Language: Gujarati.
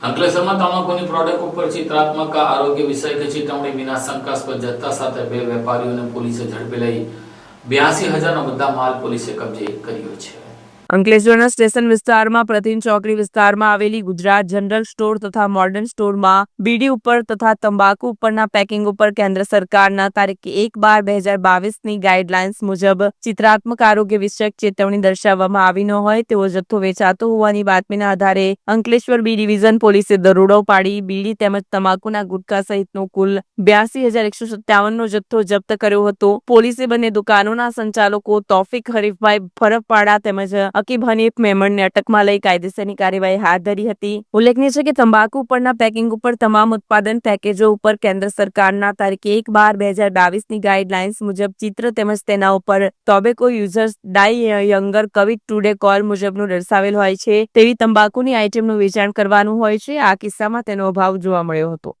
અંકલેશ્વરમાં તમાકુની પ્રોડક્ટ ઉપર ચિત્રાત્મક આરોગ્ય વિષયક ચેતવણી વિના શંકાસ્પદ જથ્થા સાથે બે વેપારીઓને પોલીસે ઝડપી લઈ બ્યાસી હજારનો મુદ્દા માલ પોલીસે કબજે કર્યો છે. અંકલેશ્વરના સ્ટેશન વિસ્તારમાં, પ્રતિન ચોકડી વિસ્તારમાં આવેલી ગુજરાત જનરલ સ્ટોર તથા મોડર્ન સ્ટોરમાં બીડી ઉપર તથા તંબાકુ ઉપરના પેકિંગ ઉપર કેન્દ્ર સરકારના તારીખ એક બાર બે હજાર બાવીસની ગાઈડલાઇન્સ મુજબ ચિત્રાત્મક આરોગ્ય વિષયક ચેતવણી દર્શાવવામાં આવી ન હોય તેવો જથ્થો વેચાતો હોવાની બાતમીના આધારે અંકલેશ્વર બી ડિવિઝન પોલીસે દરોડો પાડી બીડી તેમજ તમાકુના ગુટખા સહિતનો કુલ બ્યાસી હજાર એકસો સત્તાવનનો જથ્થો જપ્ત કર્યો હતો. પોલીસે બંને દુકાનોના સંચાલકો તોફિક હરીફભાઈ ફરફપાડા તેમજ અકીબ હનીફ મેમણને અટકમાં લઈ કાયદેસરની કાર્યવાહી હાથ ધરી હતી. ઉલ્લેખનીય છે કે તંબાકુ ઉપરના પેકિંગ ઉપર તમામ ઉત્પાદન પેકેજો ઉપર કેન્દ્ર સરકારના તારીખ એક બાર બે હજાર બાવીસની ગાઈડલાઇન્સ મુજબ ચિત્ર તેમજ તેના ઉપર tobacco users die younger quit today call મુજબનું દર્શાવેલ હોય છે. તેવી તંબાકુની આઇટમનું વેચાણ કરવાનું હોય છે. આ કિસ્સામાં તેનો અભાવ જોવા મળ્યો હતો.